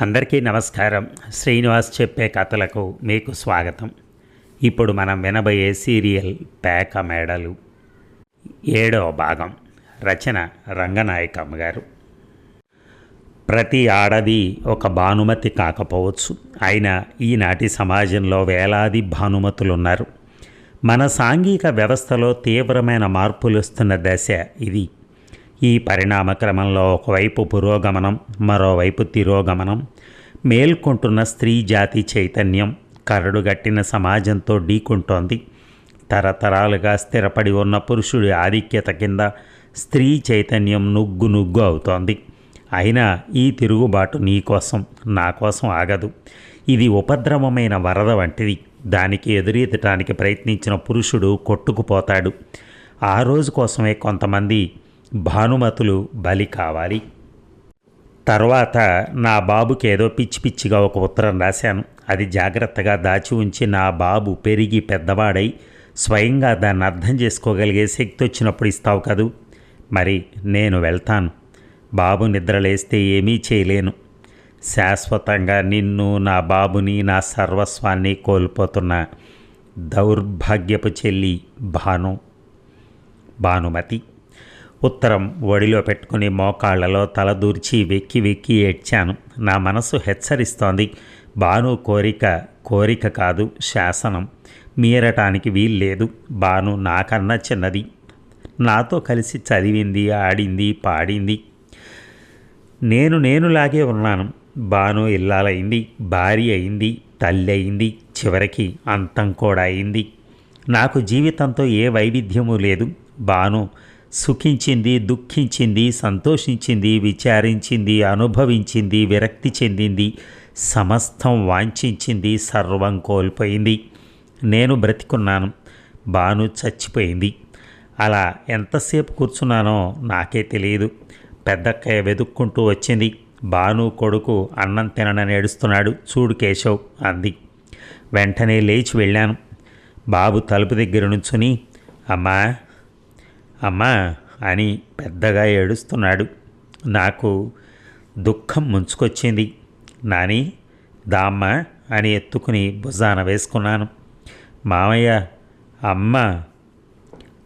అందరికీ నమస్కారం. శ్రీనివాస్ చెప్పే కథలకు మీకు స్వాగతం. ఇప్పుడు మనం వినబోయే సీరియల్ పేక మేడలు. ఏడవ భాగం. రచన రంగనాయకమ్మ గారు. ప్రతి ఆడది ఒక భానుమతి కాకపోవచ్చు. అయినా ఈనాటి సమాజంలో వేలాది భానుమతులున్నారు. మన సాంఘిక వ్యవస్థలో తీవ్రమైన మార్పులు వస్తున్న దశ ఇది. ఈ పరిణామ క్రమంలో ఒకవైపు పురోగమనం మరోవైపు తిరోగమనం. మేల్కొంటున్న స్త్రీ జాతి చైతన్యం కరడుగట్టిన సమాజంతో ఢీకుంటోంది. తరతరాలుగా స్థిరపడి ఉన్న పురుషుడి ఆధిక్యత కింద స్త్రీ చైతన్యం నుగ్గు నుగ్గు అవుతోంది. అయినా ఈ తిరుగుబాటు నీకోసం నా కోసం ఆగదు. ఇది ఉపద్రవమైన వరద వంటిది. దానికి ఎదురెత్తటానికి ప్రయత్నించిన పురుషుడు కొట్టుకుపోతాడు. ఆ రోజు కోసమే కొంతమంది భానుమతులు బలి కావాలి. తర్వాత నా బాబుకి ఏదో పిచ్చి పిచ్చిగా ఒక ఉత్తరం రాశాను. అది జాగ్రత్తగా దాచి ఉంచి నా బాబు పెరిగి పెద్దవాడై స్వయంగా దాన్ని అర్థం చేసుకోగలిగే శక్తి వచ్చినప్పుడు ఇస్తావు కదూ? మరి నేను వెళ్తాను. బాబు నిద్రలేస్తే ఏమీ చేయలేను. శాశ్వతంగా నిన్ను నా బాబుని నా సర్వస్వాన్ని కోల్పోతున్న దౌర్భాగ్యపు చెల్లి భాను. భానుమతి ఉత్తరం ఒడిలో పెట్టుకుని మోకాళ్ళలో తలదూర్చి వెక్కి వెక్కి ఏడ్చాను. నా మనసు హెచ్చరిస్తోంది. బాను కోరిక కోరిక కాదు శాసనం. మీరటానికి వీల్లేదు. బాను నాకన్నా చిన్నది. నాతో కలిసి చదివింది ఆడింది పాడింది. నేను నేనులాగే ఉన్నాను. బాను ఇల్లాలైంది భార్య అయింది తల్లి అయింది చివరికి అంతం కూడా అయింది. నాకు జీవితంతో ఏ వైవిధ్యము లేదు. బాను సుఖించింది దుఃఖించింది సంతోషించింది విచారించింది అనుభవించింది విరక్తి చెందింది సమస్తం వాంఛించింది సర్వం కోల్పోయింది. నేను బ్రతికున్నాను బాను చచ్చిపోయింది. అలా ఎంతసేపు కూర్చున్నానో నాకే తెలియదు. పెద్దక్కయ్య వెతుక్కుంటూ వచ్చింది. బాను కొడుకు అన్నం తిననని ఏడుస్తున్నాడు. చూడు కేశవ్ అంది. వెంటనే లేచి వెళ్ళాను. బాబు తలుపు దగ్గర నుంచుని అమ్మా అమ్మా అని పెద్దగా ఏడుస్తున్నాడు. నాకు దుఃఖం ముంచుకొచ్చింది. నాని దామ్మ అని ఎత్తుకుని భుజాన వేసుకున్నాను. మామయ్య అమ్మ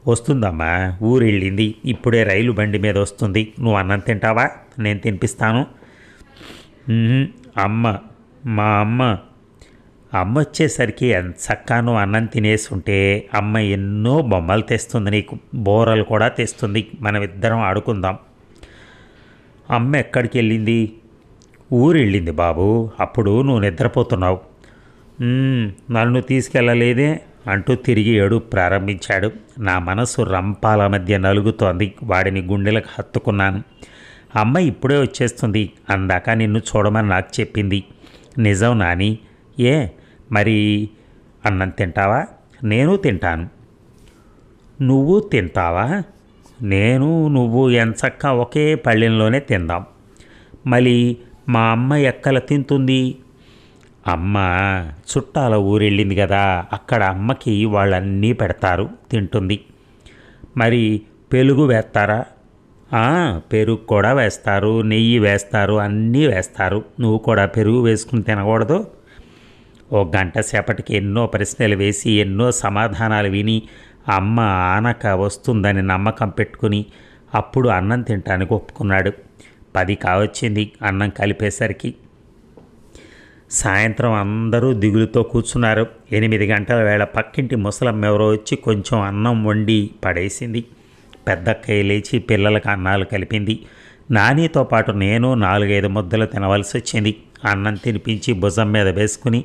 వస్తుందమ్మా ఊరెళ్ళింది. ఇప్పుడే రైలు బండి మీద వస్తుంది. నువ్వు అన్నం తింటావా? నేను తినిపిస్తాను. అమ్మ మా అమ్మ అమ్మ వచ్చేసరికి ఎంత చక్కాను అన్నం తినేసి ఉంటే అమ్మ ఎన్నో బొమ్మలు తెస్తుంది నీకు బోరలు కూడా తెస్తుంది. మనం ఇద్దరం ఆడుకుందాం. అమ్మ ఎక్కడికి వెళ్ళింది ఊరు వెళ్ళింది బాబు అప్పుడు నువ్వు నిద్రపోతున్నావు. నన్ను తీసుకెళ్ళలేదే అంటూ తిరిగి ఏడు ప్రారంభించాడు. నా మనసు రంపాల మధ్య నలుగుతోంది. వాడిని గుండెలకు హత్తుకున్నాను. అమ్మ ఇప్పుడే వచ్చేస్తుంది. అందాక నిన్ను చూడమని నాకు చెప్పింది. నిజం నాని ఏ? మరి అన్నం తింటావా? నేను తింటాను. నువ్వు తింటావా? నేను నువ్వు ఎంచక్క ఒకే పళ్ళెంలోనే తిందాం. మళ్ళీ మా అమ్మ ఎక్కల తింటుంది? అమ్మ చుట్టాల ఊరెళ్ళింది కదా అక్కడ అమ్మకి వాళ్ళన్నీ పెడతారు తింటుంది. మరి పెరుగు వేస్తారా? పెరుగు కూడా వేస్తారు నెయ్యి వేస్తారు అన్నీ వేస్తారు. నువ్వు కూడా పెరుగు వేసుకుని తినకూడదు. ఓ గంట సేపటికి ఎన్నో ప్రశ్నలు వేసి ఎన్నో సమాధానాలు విని అమ్మ ఆనక వస్తుందని నమ్మకం పెట్టుకుని అప్పుడు అన్నం తినటానికి ఒప్పుకున్నాడు. పది కావచ్చింది అన్నం కలిపేసరికి. సాయంత్రం అందరూ దిగులుతో కూర్చున్నారు. ఎనిమిది గంటల వేళ పక్కింటి ముసలమ్మ ఎవరో వచ్చి కొంచెం అన్నం వండి పడేసింది. పెద్దక్కయ్య లేచి పిల్లలకు అన్నాలు కలిపింది. నానితో పాటు నేను నాలుగైదు ముద్దలు తినవలసి వచ్చింది అన్నం తినిపించి భుజం మీద వేసుకుని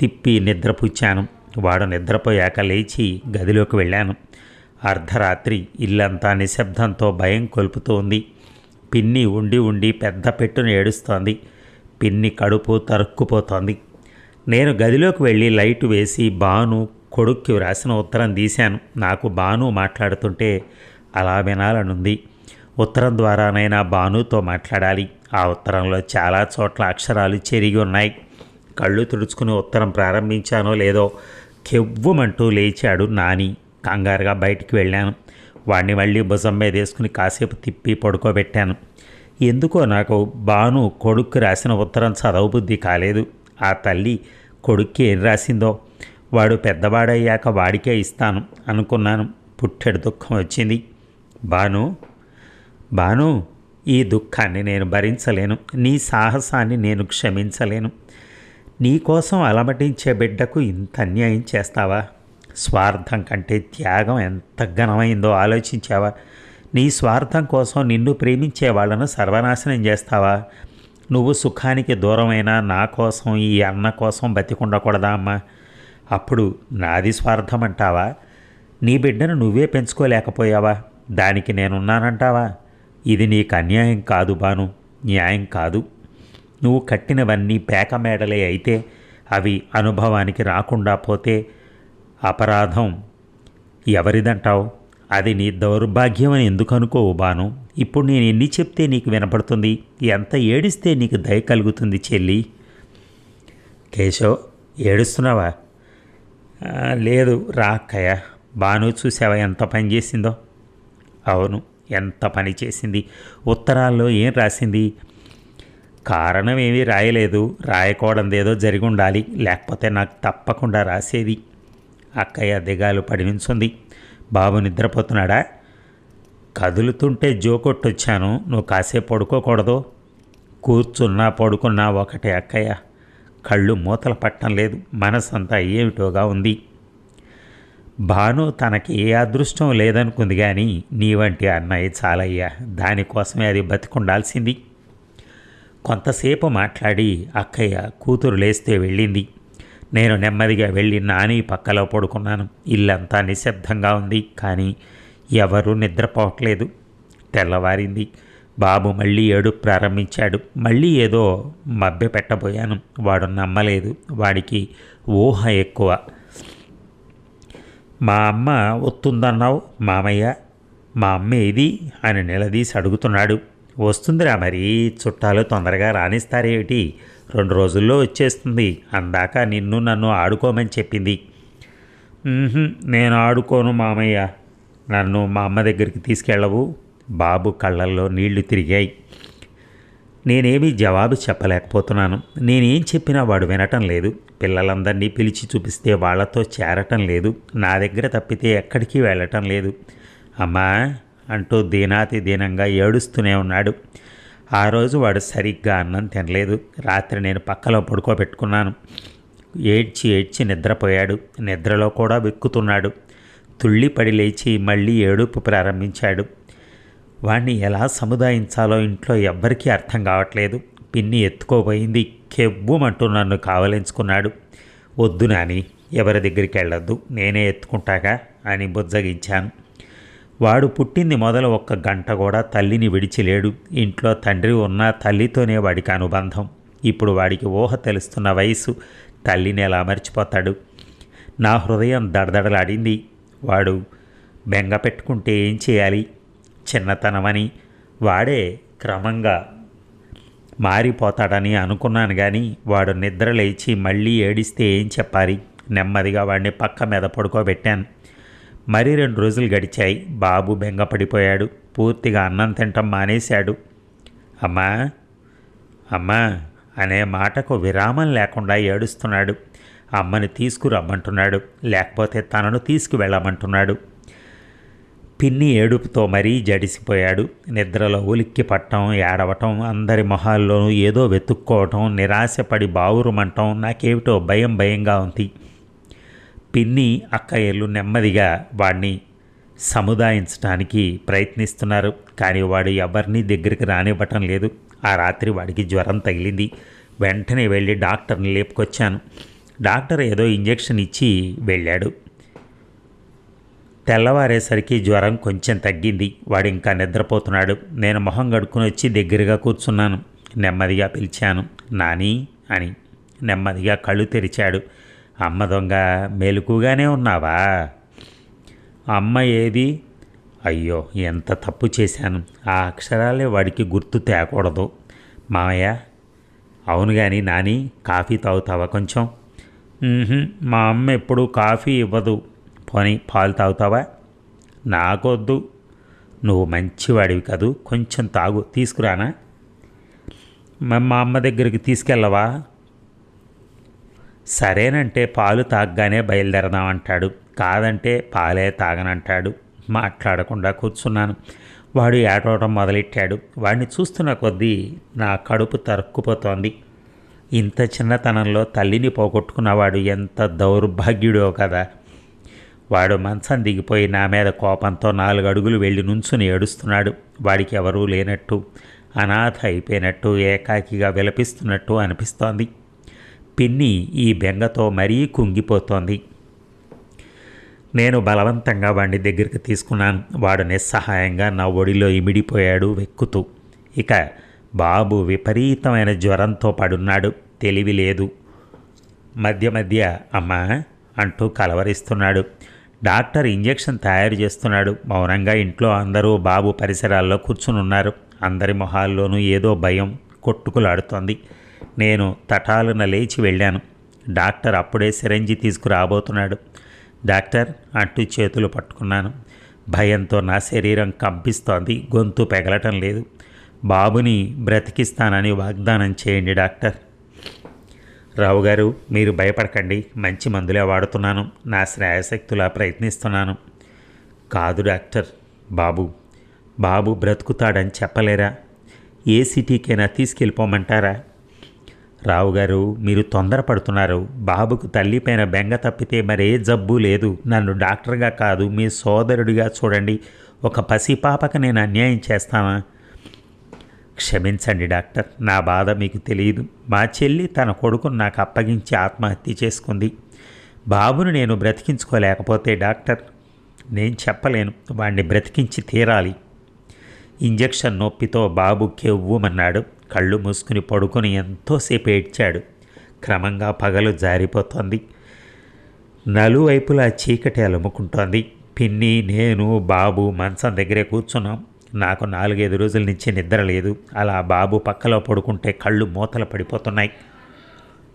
తిప్పి నిద్రపుచ్చాను. వాడు నిద్రపోయాక లేచి గదిలోకి వెళ్ళాను. అర్ధరాత్రి ఇల్లంతా నిశ్శబ్దంతో భయం కొలుపుతోంది. పిన్ని ఉండి ఉండి పెద్ద పెట్టును ఏడుస్తోంది. పిన్ని కడుపు తరుక్కుపోతోంది. నేను గదిలోకి వెళ్ళి లైట్ వేసి బాను కొడుక్కి వ్రాసిన ఉత్తరం తీశాను. నాకు బాను మాట్లాడుతుంటే అలా వినాలనుంది. ఉత్తరం ద్వారానైనా బానుతో మాట్లాడాలి. ఆ ఉత్తరంలో చాలా చోట్ల అక్షరాలు చెరిగి ఉన్నాయి. కళ్ళు తుడుచుకుని ఉత్తరం ప్రారంభించానో లేదో కెవ్వమంటూ లేచాడు నాని. కంగారుగా బయటికి వెళ్ళాను. వాడిని మళ్ళీ భుజం మీద వేసుకుని కాసేపు తిప్పి పడుకోబెట్టాను. ఎందుకో నాకు బాను కొడుక్కు రాసిన ఉత్తరం చదవబుద్ధి కాలేదు. ఆ తల్లి కొడుక్కి ఏం రాసిందో వాడు పెద్దవాడయ్యాక వాడికే ఇస్తాను అనుకున్నాను. పుట్టెడు దుఃఖం వచ్చింది. బాను బాను ఈ దుఃఖాన్ని నేను భరించలేను. నీ సాహసాన్ని నేను క్షమించలేను. నీకోసం అలమటించే బిడ్డకు ఇంత అన్యాయం చేస్తావా? స్వార్థం కంటే త్యాగం ఎంత ఘనమైందో ఆలోచించావా? నీ స్వార్థం కోసం నిన్ను ప్రేమించే వాళ్ళను సర్వనాశనం చేస్తావా? నువ్వు సుఖానికి దూరమైన నా కోసం ఈ అన్న కోసం బతికుండకూడదా అమ్మా? అప్పుడు నాది స్వార్థం అంటావా నీ బిడ్డను నువ్వే పెంచుకోలేకపోయావా? దానికి నేనున్నానంటావా? ఇది నీకు అన్యాయం కాదు బాను న్యాయం కాదు. నువ్వు కట్టినవన్నీ పేక మేడలే అయితే అవి అనుభవానికి రాకుండా పోతే అపరాధం. ఎవరిదంటావు? అది నీ దౌర్భాగ్యం అని ఎందుకు అనుకోవు బాను? ఇప్పుడు నేను ఎన్ని చెప్తే నీకు వినపడుతుంది? ఎంత ఏడిస్తే నీకు దయ కలుగుతుంది చెల్లి? కేశవ్ ఏడుస్తున్నావా? లేదు రా అక్కయ్య. బాను చూసావా ఎంత పని చేసిందో? అవును ఎంత పని చేసింది? ఉత్తరాల్లో ఏం రాసింది? కారణం ఏమీ రాయలేదు. రాయకూడదేదో జరిగి ఉండాలి లేకపోతే నాకు తప్పకుండా రాసేది. అక్కయ్య దిగాలు పడినించుంది బాబు నిద్రపోతున్నాడా? కదులుతుంటే జోకొట్టొచ్చాను. నువ్వు కాసేపు పడుకోకూడదు. కూర్చున్నా పడుకున్నా ఒకటే అక్కయ్య. కళ్ళు మూతలు పట్టం లేదు. మనసంతా ఏమిటోగా ఉంది. భాను తనకి ఏ అదృష్టం లేదనుకుంది కానీ నీ వంటి అన్నయ్య చాలయ్యా. దానికోసమే అది బతికుండాల్సింది. కొంతసేపు మాట్లాడి అక్కయ్య కూతురు లేస్తే వెళ్ళింది. నేను నెమ్మదిగా వెళ్ళి నాని పక్కలో పడుకున్నాను. ఇల్లంతా నిశ్శబ్దంగా ఉంది కానీ ఎవరూ నిద్రపోవట్లేదు. తెల్లవారింది. బాబు మళ్ళీ ఏడు ప్రారంభించాడు. మళ్ళీ ఏదో మభ్య పెట్టబోయాను. వాడు నమ్మలేదు. వాడికి ఊహ ఎక్కువ. మా అమ్మ వస్తుందన్నావు మామయ్య? మా అమ్మ ఏది? అని నిలదీసి అడుగుతున్నాడు. వస్తుందిరా మరి. చుట్టాలు తొందరగా రాణిస్తారేమిటి రెండు రోజుల్లో వచ్చేస్తుంది. అందాక నిన్ను నన్ను ఆడుకోమని చెప్పింది. నేను ఆడుకోను మామయ్య. నన్ను మా అమ్మ దగ్గరికి తీసుకెళ్ళవు. బాబు కళ్ళల్లో నీళ్ళు తిరిగాయి. నేనేమీ జవాబు చెప్పలేకపోతున్నాను. నేనేం చెప్పినా వాడు వినటం లేదు. పిల్లలందరినీ పిలిచి చూపిస్తే వాళ్ళతో చేరటం లేదు. నా దగ్గర తప్పితే ఎక్కడికి వెళ్ళటం లేదు. అమ్మా అంటూ దీనాతి దీనంగా ఏడుస్తూనే ఉన్నాడు. ఆ రోజు వాడు సరిగ్గా అన్నం తినలేదు. రాత్రి నేను పక్కలో పడుకోబెట్టుకున్నాను. ఏడ్చి ఏడ్చి నిద్రపోయాడు. నిద్రలో కూడా వెక్కుతున్నాడు. తుళ్ళిపడి లేచి మళ్ళీ ఏడుపు ప్రారంభించాడు. వాణ్ణి ఎలా సముదాయించాలో ఇంట్లో ఎవ్వరికీ అర్థం కావట్లేదు. పిన్ని ఎత్తుకోబోయింది. కెవ్వుమంటూ నన్ను కావలించుకున్నాడు. వద్దు నాని ఎవరి దగ్గరికి వెళ్ళొద్దు. నేనే ఎత్తుకుంటాగా? అని బుజ్జగించాను. వాడు పుట్టింది మొదలు ఒక్క గంట కూడా తల్లిని విడిచిలేడు ఇంట్లో తండ్రి ఉన్న తల్లితోనే వాడికి అనుబంధం. ఇప్పుడు వాడికి ఊహ తెలుస్తున్న వయసు. తల్లిని ఎలా మర్చిపోతాడు? నా హృదయం దడదడలాడింది. వాడు బెంగ పెట్టుకుంటే ఏం చేయాలి? చిన్నతనమని. వాడే క్రమంగా మారిపోతాడని అనుకున్నాను కానీ వాడు నిద్ర లేచి మళ్ళీ ఏడిస్తే ఏం చెప్పాలి? నెమ్మదిగా వాడిని పక్క మీద పడుకోబెట్టాను. మరి రెండు రోజులు గడిచాయి. బాబు బెంగపడిపోయాడు పూర్తిగా అన్నం తింటం మానేశాడు. అమ్మా అమ్మా అనే మాటకు విరామం లేకుండా ఏడుస్తున్నాడు. అమ్మని తీసుకురమ్మంటున్నాడు. లేకపోతే తనను తీసుకువెళ్ళమంటున్నాడు. పిన్ని ఏడుపుతో మరీ జడిసిపోయాడు. నిద్రలో ఉలిక్కి పట్టడం ఏడవటం అందరి మొహాల్లోనూ ఏదో వెతుక్కోవటం నిరాశపడి బావురుమంటం నాకేమిటో భయం భయంగా ఉంది. పిన్ని అక్కయ్యలు నెమ్మదిగా వాడిని సముదాయించడానికి ప్రయత్నిస్తున్నారు. కానీ వాడు ఎవరిని దగ్గరికి రానివ్వటం లేదు. ఆ రాత్రి వాడికి జ్వరం తగిలింది. వెంటనే వెళ్ళి డాక్టర్ని లేపుకొచ్చాను. డాక్టర్ ఏదో ఇంజెక్షన్ ఇచ్చి వెళ్ళాడు. తెల్లవారేసరికి జ్వరం కొంచెం తగ్గింది. వాడు ఇంకా నిద్రపోతున్నాడు. నేను మొహం కడుక్కుని వచ్చి దగ్గరగా కూర్చున్నాను. నెమ్మదిగా పిలిచాను నాని అని. నెమ్మదిగా కళ్ళు తెరిచాడు. అమ్మ దొంగ మెలకుగానే ఉన్నావా? అమ్మ ఏది? అయ్యో ఎంత తప్పు చేశాను. ఆ అక్షరాలే వాడికి గుర్తు తేకూడదు. మామయ్య? అవును కానీ నాని కాఫీ తాగుతావా కొంచెం? మా అమ్మ ఎప్పుడు కాఫీ ఇవ్వదు. పోనీ పాలు తాగుతావా? నాకొద్దు. నువ్వు మంచివాడివి కదూ. కొంచెం తాగు తీసుకురానా? మా అమ్మ దగ్గరికి తీసుకెళ్ళవా? సరేనంటే పాలు తాగగానే బయలుదేరదామంటాడు కాదంటే పాలే తాగనంటాడు. మాట్లాడకుండా కూర్చున్నాను. వాడు ఏడవడం మొదలెట్టాడు. వాడిని చూస్తున్న కొద్దీ నా కడుపు తరుక్కుపోతోంది. ఇంత చిన్నతనంలో తల్లిని పోగొట్టుకున్నవాడు ఎంత దౌర్భాగ్యుడో కదా. వాడు మంచం దిగిపోయి నా మీద కోపంతో నాలుగు అడుగులు వెళ్ళి నుంచుని ఏడుస్తున్నాడు. వాడికి ఎవరూ లేనట్టు అనాథ అయిపోయినట్టు ఏకాకిగా విలపిస్తున్నట్టు అనిపిస్తోంది. పిన్ని ఈ బెంగతో మరీ కుంగిపోతోంది. నేను బలవంతంగా వాడిని దగ్గరికి తీసుకున్నాను. వాడు నిస్సహాయంగా నా ఒడిలో ఇమిడిపోయాడు వెక్కుతూ. ఇక బాబు విపరీతమైన జ్వరంతో పడున్నాడు. తెలివి లేదు. మధ్య మధ్య అమ్మా అంటూ కలవరిస్తున్నాడు. డాక్టర్ ఇంజెక్షన్ తయారు చేస్తున్నాడు. మౌనంగా ఇంట్లో అందరూ బాబు పరిసరాల్లో కూర్చుని ఉన్నారు అందరి మొహాల్లోనూ ఏదో భయం కొట్టుకులాడుతోంది. నేను తటాలున లేచి వెళ్ళాను. డాక్టర్ అప్పుడే సిరంజి తీసుకురాబోతున్నాడు. డాక్టర్ అంటూ చేతులు పట్టుకున్నాను. భయంతో నా శరీరం కంపిస్తోంది. గొంతు పెగలటం లేదు. బాబుని బ్రతికిస్తానని వాగ్దానం చేయండి డాక్టర్. రావు గారు మీరు భయపడకండి. మంచి మందులే వాడుతున్నాను. నా శ్రేయశక్తులా ప్రయత్నిస్తున్నాను. కాదు డాక్టర్ బాబు. బాబు బ్రతుకుతాడని చెప్పలేరా? ఏ సిటీకైనా తీసుకెళ్ళిపోమంటారా? రావు గారు మీరు తొందరపడుతున్నారు. బాబుకు తల్లిపైన బెంగ తప్పితే మరే జబ్బు లేదు. నన్ను డాక్టర్గా కాదు మీ సోదరుడిగా చూడండి. ఒక పసిపాపకు నేను అన్యాయం చేస్తానా? క్షమించండి డాక్టర్ నా బాధ మీకు తెలియదు. మా చెల్లి తన కొడుకును నాకు అప్పగించి ఆత్మహత్య చేసుకుంది. బాబును నేను బ్రతికించుకోలేకపోతే డాక్టర్ నేను చెప్పలేను. వాడిని బ్రతికించి తీరాలి. ఇంజెక్షన్ నొప్పితో బాబు కెవ్వుమన్నాడు. కళ్ళు మూసుకుని పడుకొని ఎంతోసేపు ఏడ్చాడు. క్రమంగా పగలు జారిపోతోంది. నలువైపులా చీకటి అలుముకుంటోంది. పిన్ని నేను బాబు మంచం దగ్గరే కూర్చున్నాం. నాకు నాలుగైదు రోజుల నుంచి నిద్ర లేదు. అలా బాబు పక్కలో పడుకుంటే కళ్ళు మూతలు పడిపోతున్నాయి.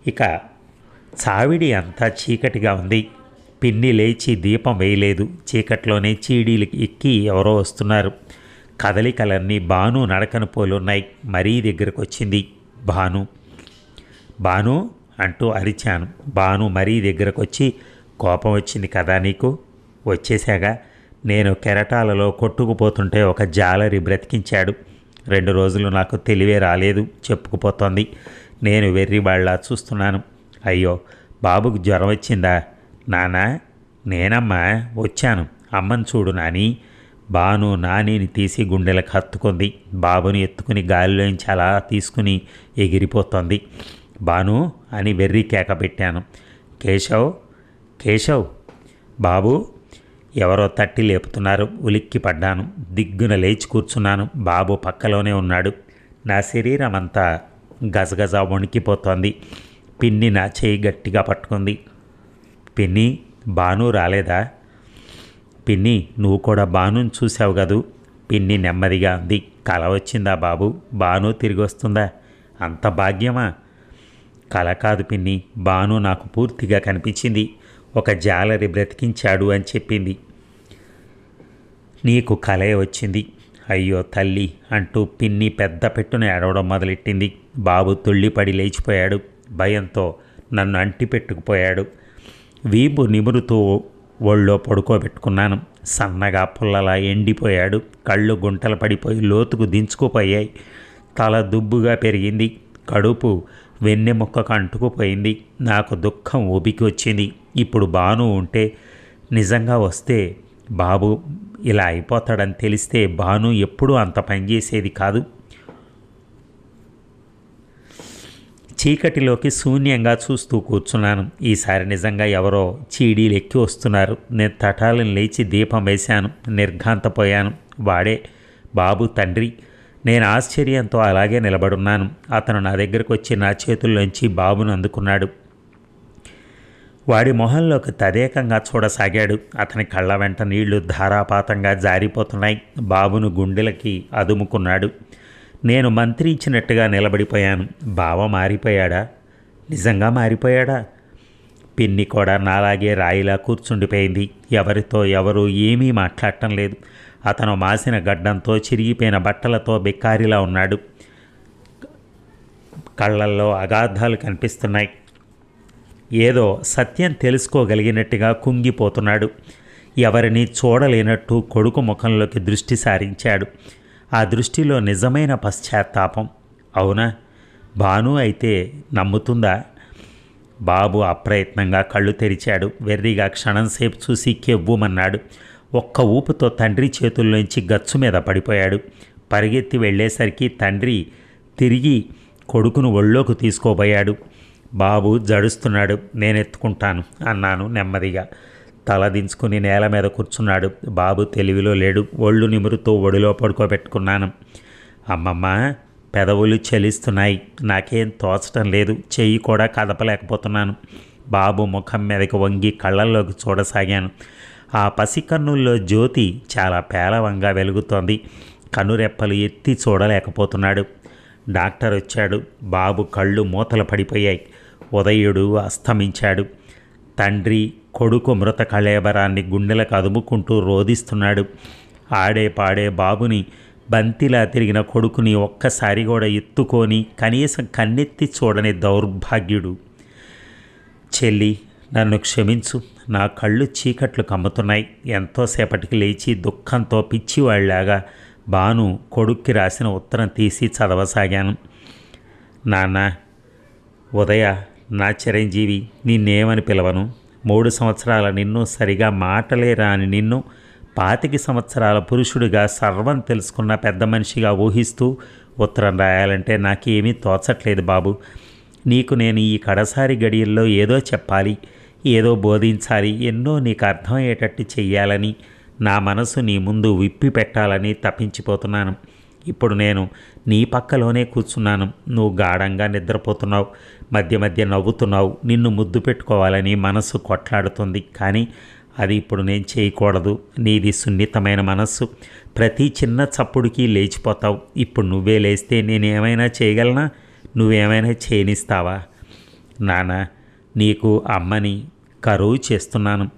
ఇక చావిడి అంతా చీకటిగా ఉంది. పిన్ని లేచి దీపం వేయలేదు. చీకట్లోనే చీడీలు ఎక్కి ఎవరో వస్తున్నారు. కదలికలన్నీ బాను నడకను పోలున్నాయి. మరీ దగ్గరకు వచ్చింది భాను బాను అంటూ అరిచాను. బాను మరీ దగ్గరకు వచ్చి కోపం వచ్చింది కదా నీకు? వచ్చేశాగా. నేను కెరటాలలో కొట్టుకుపోతుంటే ఒక జాలరి బ్రతికించాడు. రెండు రోజులు నాకు తెలివే రాలేదు. చెప్పుకుపోతోంది. నేను వెర్రివాళ్ళ చూస్తున్నాను. అయ్యో బాబుకు జ్వరం వచ్చిందా? నానా నేనమ్మా వచ్చాను. అమ్మని చూడు నాని. బాను నానిని తీసి గుండెలకు హత్తుకుంది. బాబుని ఎత్తుకుని గాలిలోంచి అలా తీసుకుని ఎగిరిపోతోంది. బాను అని వెర్రి కేక పెట్టాను. కేశవ్ కేశవ్ బాబు ఎవరో తట్టి లేపుతున్నారు. ఉలిక్కి పడ్డాను. దిగ్గున లేచి కూర్చున్నాను. బాబు పక్కలోనే ఉన్నాడు. నా శరీరం అంతా గజగజ వణికిపోతోంది. పిన్ని నా చేయి గట్టిగా పట్టుకుంది. పిన్ని బాను రాలేదా? పిన్ని నువ్వు కూడా బానుని చూసావు కదూ? పిన్ని నెమ్మదిగా అంది కల వచ్చిందా బాబు? బాను తిరిగి వస్తుందా? అంత భాగ్యమా? కల కాదు పిన్ని బాను నాకు పూర్తిగా కనిపించింది. ఒక జాలరి బ్రతికించాడు అని చెప్పింది. నీకు కలే వచ్చింది. అయ్యో తల్లి అంటూ పిన్ని పెద్ద పెట్టున ఏడవడం మొదలెట్టింది. బాబు తుళ్ళిపడి లేచిపోయాడు. భయంతో నన్ను అంటి పెట్టుకుపోయాడు వీపు నిమురుతూ ఒళ్ళో పడుకోబెట్టుకున్నాను. సన్నగా పుల్లలా ఎండిపోయాడు. కళ్ళు గుంటలు పడిపోయి లోతుకు దించుకుపోయాయి. తల దుబ్బుగా పెరిగింది. కడుపు వెన్నెముక్కకు అంటుకుపోయింది నాకు దుఃఖం ఊపికి వచ్చింది. ఇప్పుడు బాను ఉంటే నిజంగా వస్తే బాబు ఇలా అయిపోతాడని తెలిస్తే బాను ఎప్పుడూ అంత పనిచేసేది కాదు. చీకటిలోకి శూన్యంగా చూస్తూ కూర్చున్నాను. ఈసారి నిజంగా ఎవరో చీడీలు ఎక్కి వస్తున్నారు. నేను తటాలను లేచి దీపం వేశాను. నిర్ఘాంతపోయాను. వాడే బాబు తండ్రి నేను ఆశ్చర్యంతో అలాగే నిలబడున్నాను. అతను నా దగ్గరకు వచ్చి నా చేతుల్లోంచి బాబును అందుకున్నాడు. వాడి మొహంలోకి తదేకంగా చూడసాగాడు. అతని కళ్ళ వెంట నీళ్ళు ధారాపాతంగా జారిపోతున్నాయి. బాబును గుండెలకి అదుముకున్నాడు. నేను మంత్రి ఇచ్చినట్టుగా నిలబడిపోయాను. బావ మారిపోయాడా? నిజంగా మారిపోయాడా? పిన్ని కూడా నాలాగే రాయిలా కూర్చుండిపోయింది. ఎవరితో ఎవరు ఏమీ మాట్లాడటం లేదు. అతను మాసిన గడ్డంతో చిరిగిపోయిన బట్టలతో బిక్కారిలా ఉన్నాడు. కళ్ళల్లో అగాధాలు కనిపిస్తున్నాయి. ఏదో సత్యం తెలుసుకోగలిగినట్టుగా కుంగిపోతున్నాడు. ఎవరిని చూడలేనట్టు కొడుకు ముఖంలోకి దృష్టి సారించాడు. ఆ దృష్టిలో నిజమైన పశ్చాత్తాపం. అవునా? భాను అయితే నమ్ముతుందా? బాబు అప్రయత్నంగా కళ్ళు తెరిచాడు. వెర్రిగా క్షణంసేపు చూసి కెవ్వుమన్నాడు. ఒక్క ఊపుతో తండ్రి చేతుల్లోంచి గచ్చు మీద పడిపోయాడు. పరిగెత్తి వెళ్ళేసరికి తండ్రి తిరిగి కొడుకును ఒళ్ళోకి తీసుకోబోయాడు. బాబు జడుస్తున్నాడు. నేను ఎత్తుకుంటాను అన్నాను నెమ్మదిగా. తల దించుకుని నేల మీద కూర్చున్నాడు. బాబు తెలివిలో లేడు. ఒళ్ళు నిమురుతూ ఒడిలో పడుకోబెట్టుకున్నాను. అమ్మమ్మ పెదవులు చలిస్తున్నాయి. నాకేం తోచటం లేదు. చెయ్యి కూడా కదపలేకపోతున్నాను. బాబు ముఖం మీదకి వంగి కళ్ళల్లోకి చూడసాగాను. ఆ పసికన్నుల్లో జ్యోతి చాలా పేలవంగా వెలుగుతోంది. కనురెప్పలు ఎత్తి చూడలేకపోతున్నాడు. డాక్టర్ వచ్చాడు. బాబు కళ్ళు మూతలు పడిపోయాయి. ఉదయుడు అస్తమించాడు. తండ్రి కొడుకు మృత కళేబరాన్ని గుండెలకు అదుముకుంటూ రోధిస్తున్నాడు. ఆడే పాడే బాబుని బంతిలా తిరిగిన కొడుకుని ఒక్కసారి కూడా ఎత్తుకొని కనీసం కన్నెత్తి చూడని దౌర్భాగ్యుడు. చెల్లి నన్ను క్షమించు. నా కళ్ళు చీకట్లు కమ్ముతున్నాయి. ఎంతోసేపటికి లేచి దుఃఖంతో పిచ్చివాళ్ళాగా బాను కొడుక్కి రాసిన ఉత్తరం తీసి చదవసాగాను. నాన్న ఉదయ నా చిరంజీవి నిన్నేమని పిలవను? మూడు సంవత్సరాల నిన్ను సరిగా మాటలే రాని నిన్ను పాతికి సంవత్సరాల పురుషుడిగా సర్వం తెలుసుకున్న పెద్ద మనిషిగా ఊహిస్తూ ఉత్తరం రాయాలంటే నాకేమీ తోచట్లేదు బాబు. నీకు నేను ఈ కడసారి గడియల్లో ఏదో చెప్పాలి ఏదో బోధించాలి ఎన్నో నీకు అర్థమయ్యేటట్టు చెయ్యాలని నా మనసు నీ ముందు విప్పి పెట్టాలని తప్పించిపోతున్నాను. ఇప్పుడు నేను నీ పక్కలోనే కూర్చున్నాను. నువ్వు గాఢంగా నిద్రపోతున్నావు. మధ్య మధ్య నవ్వుతున్నావు. నిన్ను ముద్దు పెట్టుకోవాలని మనస్సు కొట్లాడుతుంది. కానీ అది ఇప్పుడు నేను చేయకూడదు. నీది సున్నితమైన మనస్సు. ప్రతి చిన్న చప్పుడుకి లేచిపోతావు. ఇప్పుడు నువ్వే లేస్తే నేను ఏమైనా చేయగలనా? నువ్వేమైనా చేయనిస్తావా? నాన్న నీకు అమ్మని కరువు చేస్తున్నాను.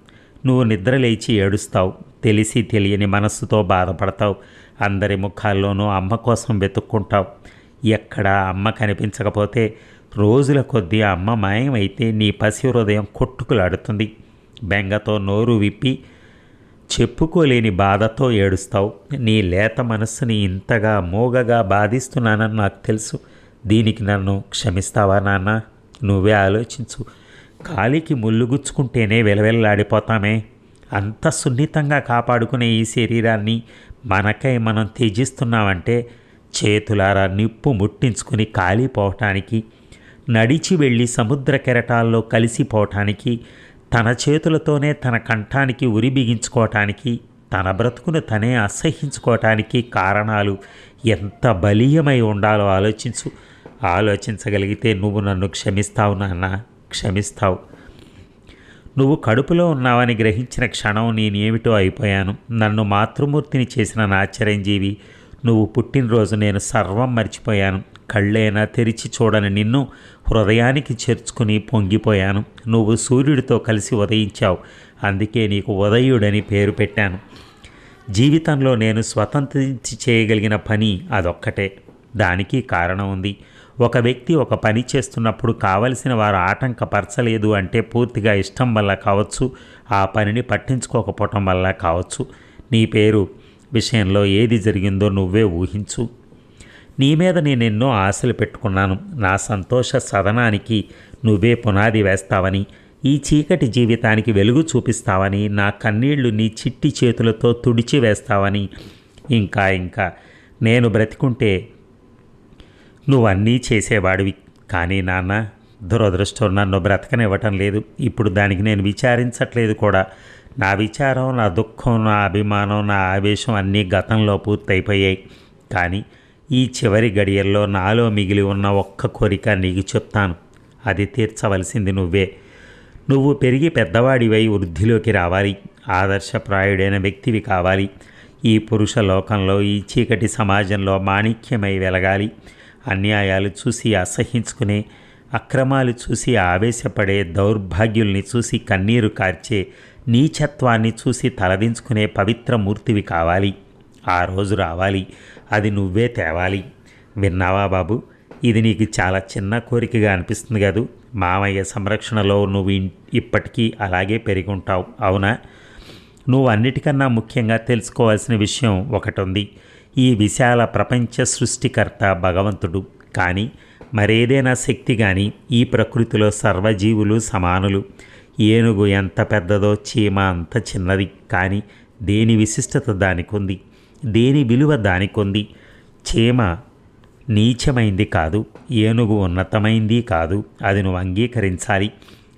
నువ్వు నిద్ర లేచి ఏడుస్తావు. తెలిసి తెలియని మనస్సుతో బాధపడతావు. అందరి ముఖాల్లోనూ అమ్మ కోసం వెతుక్కుంటావు ఎక్కడ అమ్మ కనిపించకపోతే రోజుల కొద్దీ అమ్మ మాయమైతే నీ పసి హృదయం కొట్టుకులాడుతుంది. బెంగతో నోరు విప్పి చెప్పుకోలేని బాధతో ఏడుస్తావు. నీ లేత మనస్సుని ఇంతగా మూగగా బాధిస్తున్నానని నాకు తెలుసు. దీనికి నన్ను క్షమిస్తావా నాన్న? నువ్వే ఆలోచించు. కాలికి ముల్లుగుచ్చుకుంటేనే వెలవెల్లాడిపోతామే. అంత సున్నితంగా కాపాడుకునే ఈ శరీరాన్ని మనకై మనం త్యజిస్తున్నామంటే చేతులారా నిప్పు ముట్టించుకుని కాలిపోవటానికి నడిచి వెళ్ళి సముద్ర కెరటాల్లో కలిసిపోవటానికి తన చేతులతోనే తన కంఠానికి ఉరి బిగించుకోవటానికి తన బ్రతుకును తనే అసహించుకోవటానికి కారణాలు ఎంత బలీయమై ఉండాలో ఆలోచించు. ఆలోచించగలిగితే నువ్వు నన్ను క్షమిస్తావు నాన్న. క్షమిస్తావు. నువ్వు కడుపులో ఉన్నావని గ్రహించిన క్షణం నేనేమిటో అయిపోయాను. నన్ను మాతృమూర్తిని చేసిన నా చిరంజీవి నువ్వు పుట్టినరోజు నేను సర్వం మర్చిపోయాను. కళ్ళైనా తెరిచి చూడని నిన్ను హృదయానికి చేర్చుకుని పొంగిపోయాను. నువ్వు సూర్యుడితో కలిసి ఉదయించావు. అందుకే నీకు ఉదయుడని పేరు పెట్టాను. జీవితంలో నేను స్వతంత్రించి చేయగలిగిన పని అదొక్కటే. దానికి కారణం ఉంది. ఒక వ్యక్తి ఒక పని చేస్తున్నప్పుడు కావలసిన వారు ఆటంకపరచలేదు అంటే పూర్తిగా ఇష్టం వల్ల కావచ్చు ఆ పనిని పట్టించుకోకపోవటం వల్ల కావచ్చు. నీ పేరు విషయంలో ఏది జరిగిందో నువ్వే ఊహించు. నీ మీద నేను ఎన్నో ఆశలు పెట్టుకున్నాను. నా సంతోష సదనానికి నువ్వే పునాది వేస్తావని ఈ చీకటి జీవితానికి వెలుగు చూపిస్తావని నా కన్నీళ్ళు నీ చిట్టి చేతులతో తుడిచి వేస్తావని ఇంకా ఇంకా. నేను బ్రతికుంటే నువ్వన్నీ చేసేవాడివి. కానీ నాన్న దురదృష్టం నన్ను బ్రతకనివ్వటం లేదు. ఇప్పుడు దానికి నేను విచారించట్లేదు కూడా. నా విచారం నా దుఃఖం నా అభిమానం నా ఆవేశం అన్నీ గతంలో పూర్తయిపోయాయి. కానీ ఈ చివరి గడియల్లో నాలో మిగిలి ఉన్న ఒక్క కోరిక నీకు చెప్తాను. అది తీర్చవలసింది నువ్వే. నువ్వు పెరిగి పెద్దవాడివై వృద్ధిలోకి రావాలి. ఆదర్శప్రాయుడైన వ్యక్తివి కావాలి. ఈ పురుష లోకంలో ఈ చీకటి సమాజంలో మాణిక్యమై వెలగాలి. అన్యాయాలు చూసి అసహించుకునే అక్రమాలు చూసి ఆవేశపడే దౌర్భాగ్యుల్ని చూసి కన్నీరు కార్చే నీచత్వాన్ని చూసి తలదించుకునే పవిత్ర మూర్తివి కావాలి. ఆ రోజు రావాలి. అది నువ్వే తేవాలి. విన్నావా బాబు? ఇది నీకు చాలా చిన్న కోరికగా అనిపిస్తుంది కదూ? మామయ్య సంరక్షణలో నువ్వు ఇప్పటికీ అలాగే పెరిగి ఉంటావు అవునా? నువ్వు అన్నిటికన్నా ముఖ్యంగా తెలుసుకోవాల్సిన విషయం ఒకటి ఉంది ఈ విశాల ప్రపంచ సృష్టికర్త భగవంతుడు. కానీ మరేదైనా శక్తి కానీ ఈ ప్రకృతిలో సర్వజీవులు సమానులు. ఏనుగు ఎంత పెద్దదో చీమ అంత చిన్నది. కానీ దేని విశిష్టత దానికుంది? దేని విలువ దానికుంది? చీమ నీచమైంది కాదు. ఏనుగు ఉన్నతమైంది కాదు. అది నువ్వు అంగీకరించాలి.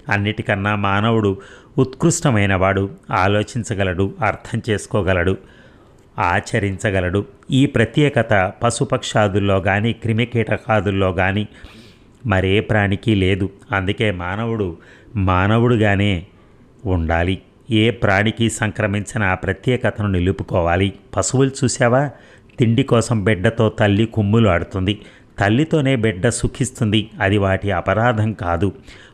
అన్నిటికన్నా మానవుడు ఉత్కృష్టమైనవాడు. ఆలోచించగలడు. అర్థం చేసుకోగలడు. ఆచరించగలడు. ఈ ప్రత్యేకత పశుపక్షాదుల్లో కానీ క్రిమికీటకాదుల్లో కానీ మరే ప్రాణికి లేదు. అందుకే మానవుడు మానవుడుగానే ఉండాలి. ఏ ప్రాణికి సంక్రమించిన ఆ ప్రత్యేకతను నిలుపుకోవాలి. పశువులు చూసావా తిండి కోసం బిడ్డతో తల్లి కుమ్ములు ఆడుతుంది. తల్లితోనే బిడ్డ సుఖిస్తుంది. అది వాటి అపరాధం కాదు.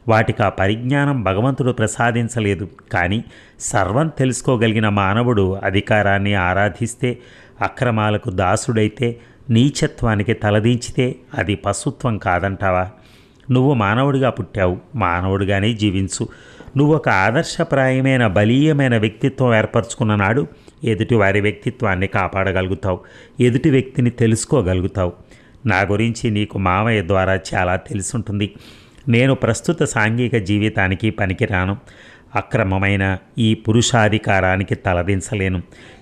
వాటికి ఆ పరిజ్ఞానం భగవంతుడు ప్రసాదించలేదు. కానీ సర్వం తెలుసుకోగలిగిన మానవుడు అధికారాన్ని ఆరాధిస్తే అక్రమాలకు దాసుడైతే నీచత్వానికి తలదించితే అది పశుత్వం కాదంటావా? నువ్వు మానవుడిగా పుట్టావు మానవుడిగానే జీవించు. నువ్వు ఒక ఆదర్శప్రాయమైన బలీయమైన వ్యక్తిత్వం ఏర్పరచుకున్న నాడు ఎదుటి వారి వ్యక్తిత్వాన్ని కాపాడగలుగుతావు ఎదుటి వ్యక్తిని తెలుసుకోగలుగుతావు. నా గురించి నీకు మామయ్య ద్వారా చాలా తెలుసుంటుంది. నేను ప్రస్తుత సాంఘిక జీవితానికి పనికిరాను. అక్రమమైన ఈ పురుషాధికారానికి తలదించలేను.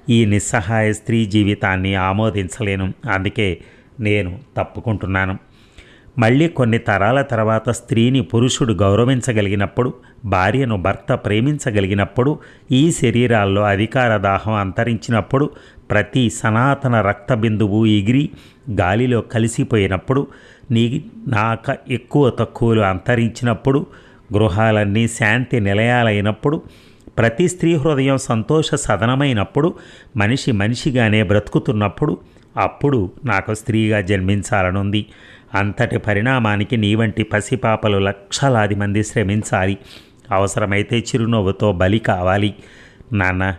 ఈ నిస్సహాయ స్త్రీ జీవితాన్ని ఆమోదించలేను. అందుకే నేను తప్పుకుంటున్నాను. మళ్ళీ కొన్ని తరాల తర్వాత స్త్రీని పురుషుడు గౌరవించగలిగినప్పుడు భార్యను భర్త ప్రేమించగలిగినప్పుడు ఈ శరీరాల్లో అధికార దాహం అంతరించినప్పుడు ప్రతి సనాతన రక్త బిందువు ఎగిరి గాలిలో కలిసిపోయినప్పుడు నీ నాక ఎక్కువ తక్కువలు అంతరించినప్పుడు గృహాలన్నీ శాంతి నిలయాలైనప్పుడు ప్రతి స్త్రీ హృదయం సంతోష సదనమైనప్పుడు మనిషి మనిషిగానే బ్రతుకుతున్నప్పుడు అప్పుడు నాకు స్త్రీగా జన్మించాలనుంది. అంతటి పరిణామానికి నీ వంటి పసిపాపలు లక్షలాది మంది శ్రమించాలి. అవసరమైతే చిరునవ్వుతో బలి కావాలి. నాన్న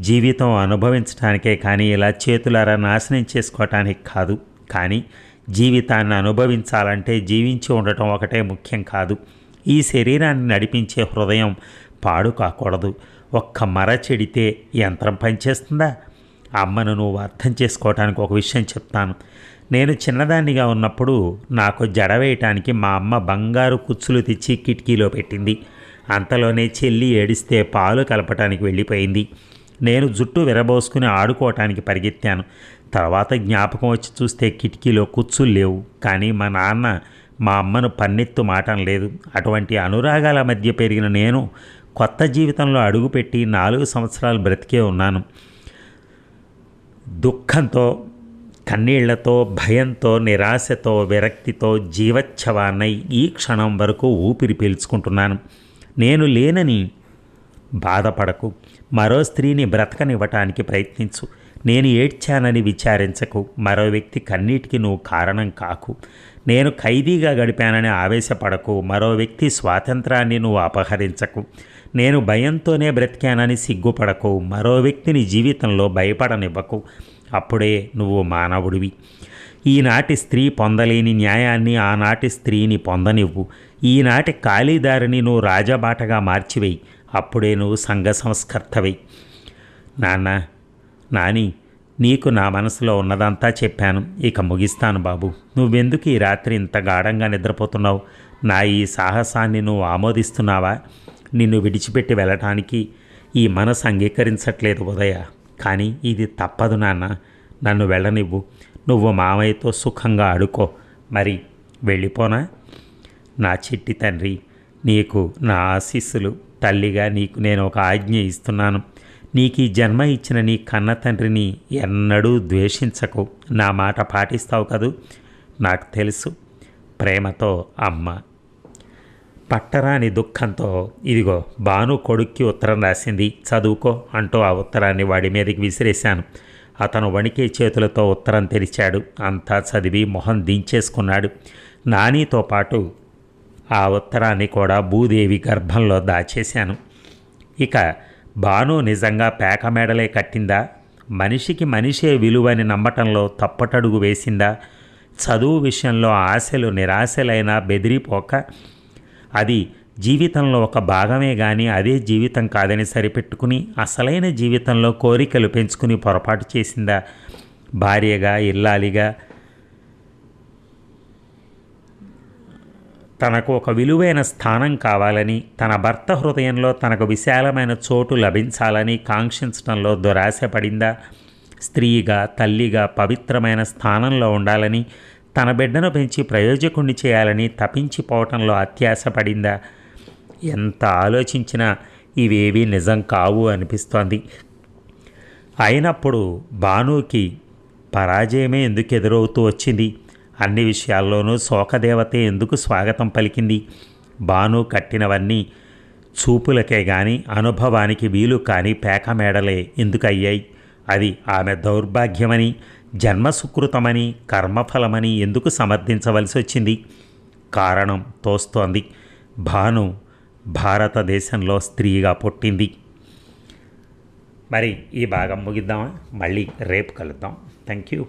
జీవితం అనుభవించడానికే కానీ ఇలా చేతులారా నాశనం చేసుకోవటానికి కాదు. కానీ జీవితాన్ని అనుభవించాలంటే జీవించి ఉండటం ఒకటే ముఖ్యం కాదు. ఈ శరీరాన్ని నడిపించే హృదయం పాడు కాకూడదు. ఒక్క మర చెడితే యంత్రం పనిచేస్తుందా? అమ్మను నువ్వు అర్థం చేసుకోవటానికి ఒక విషయం చెప్తాను. నేను చిన్నదాన్నిగా ఉన్నప్పుడు నాకు జడ వేయటానికి మా అమ్మ బంగారు కుచ్చులు తెచ్చి కిటికీలో పెట్టింది. అంతలోనే చెల్లి ఏడిస్తే పాలు కలపటానికి వెళ్ళిపోయింది. నేను జుట్టు విరబోసుకుని ఆడుకోవటానికి పరిగెత్తాను. తర్వాత జ్ఞాపకం వచ్చి చూస్తే కిటికీలో కుచ్చులు లేవు. కానీ మా నాన్న మా అమ్మను పన్నెత్తు మాటం లేదు. అటువంటి అనురాగాల మధ్య పెరిగిన నేను కొత్త జీవితంలో అడుగుపెట్టి నాలుగు సంవత్సరాలు బ్రతికే ఉన్నాను. దుఃఖంతో కన్నీళ్ళతో భయంతో నిరాశతో విరక్తితో జీవచ్ఛవాన్నై ఈ క్షణం వరకు ఊపిరి పీల్చుకుంటున్నాను. నేను లేనని బాధపడకు. మరో స్త్రీని బ్రతకనివ్వటానికి ప్రయత్నించు. నేను ఏడ్చానని విచారించకు. మరో వ్యక్తి కన్నీటికి నువ్వు కారణం కాకు. నేను ఖైదీగా గడిపానని ఆవేశపడకు. మరో వ్యక్తి స్వాతంత్రాన్ని నువ్వు అపహరించకు. నేను భయంతోనే బ్రతికానని సిగ్గుపడకు. మరో వ్యక్తిని జీవితంలో భయపడనివ్వకు. అప్పుడే నువ్వు మానవుడివి. ఈనాటి స్త్రీ పొందలేని న్యాయాన్ని ఆనాటి స్త్రీని పొందనివ్వు. ఈనాటి ఖాళీదారిని నువ్వు రాజబాటగా మార్చివేయి. అప్పుడే నువ్వు సంఘ సంస్కర్తవై నాన్న నాని నీకు నా మనసులో ఉన్నదంతా చెప్పాను. ఇక ముగిస్తాను బాబు. నువ్వెందుకు ఈ రాత్రి ఇంత గాఢంగా నిద్రపోతున్నావు? నా ఈ సాహసాన్ని నువ్వు ఆమోదిస్తున్నావా? నిన్ను విడిచిపెట్టి వెళ్ళటానికి ఈ మనసు అంగీకరించట్లేదు ఉదయ. కానీ ఇది తప్పదు నాన్న. నన్ను వెళ్ళనివ్వు. నువ్వు మామయ్యతో సుఖంగా ఆడుకో. మరి వెళ్ళిపోనా? నా చిట్టి తండ్రి నీకు నా ఆశీస్సులు. తల్లిగా నీకు నేను ఒక ఆజ్ఞ ఇస్తున్నాను. నీకు ఈ జన్మ ఇచ్చిన నీ కన్న తండ్రిని ఎన్నడూ ద్వేషించకు. నా మాట పాటిస్తావు కదూ? నాకు తెలుసు. ప్రేమతో అమ్మ. పట్టరాని దుఃఖంతో ఇదిగో భాను కొడుక్కి ఉత్తరం రాసింది. చదువుకో అంటూ ఆ ఉత్తరాన్ని వాడి మీదకి విసిరేశాను. అతను వణికే చేతులతో ఉత్తరం తెరిచాడు. అంతా చదివి మొహం దించేసుకున్నాడు. నానితో పాటు ఆ ఉత్తరాన్ని కూడా భూదేవి గర్భంలో దాచేశాను. ఇక భాను నిజంగా పేక మేడలే కట్టిందా? మనిషికి మనిషే విలువని నమ్మటంలో తప్పటడుగు వేసిందా? చదువు విషయంలో ఆశలు నిరాశలైన బెదిరిపోక? అది జీవితంలో ఒక భాగమే కానీ అదే జీవితం కాదని సరిపెట్టుకుని అసలైన జీవితంలో కోరికలు పెంచుకుని పొరపాటు చేసిందా? భార్యగా ఇల్లాలిగా తనకు ఒక విలువైన స్థానం కావాలని తన భర్త హృదయంలో తనకు విశాలమైన చోటు లభించాలని కాంక్షించడంలో దురాశపడిందా? స్త్రీగా తల్లిగా పవిత్రమైన స్థానంలో ఉండాలని తన బిడ్డను పెంచి ప్రయోజకుణ్ణి చేయాలని తపించిపోవటంలో అత్యాశపడిందా? ఎంత ఆలోచించినా ఇవేవీ నిజం కావు అనిపిస్తోంది. అయినప్పుడు భానుకి పరాజయమే ఎందుకు ఎదురవుతూ వచ్చింది? అన్ని విషయాల్లోనూ శోకదేవతే ఎందుకు స్వాగతం పలికింది? బాను కట్టినవన్నీ చూపులకే గాని అనుభవానికి వీలు కాని పేక మేడలే అది ఆమె దౌర్భాగ్యమని జన్మసుకృతమని కర్మఫలమని ఎందుకు సమర్థించవలసి వచ్చింది? కారణం తోస్తోంది. భాను భారతదేశంలో స్త్రీగా పుట్టింది. మరి ఈ భాగం ముగిద్దామా? మళ్ళీ రేపు కలుద్దాం. Thank you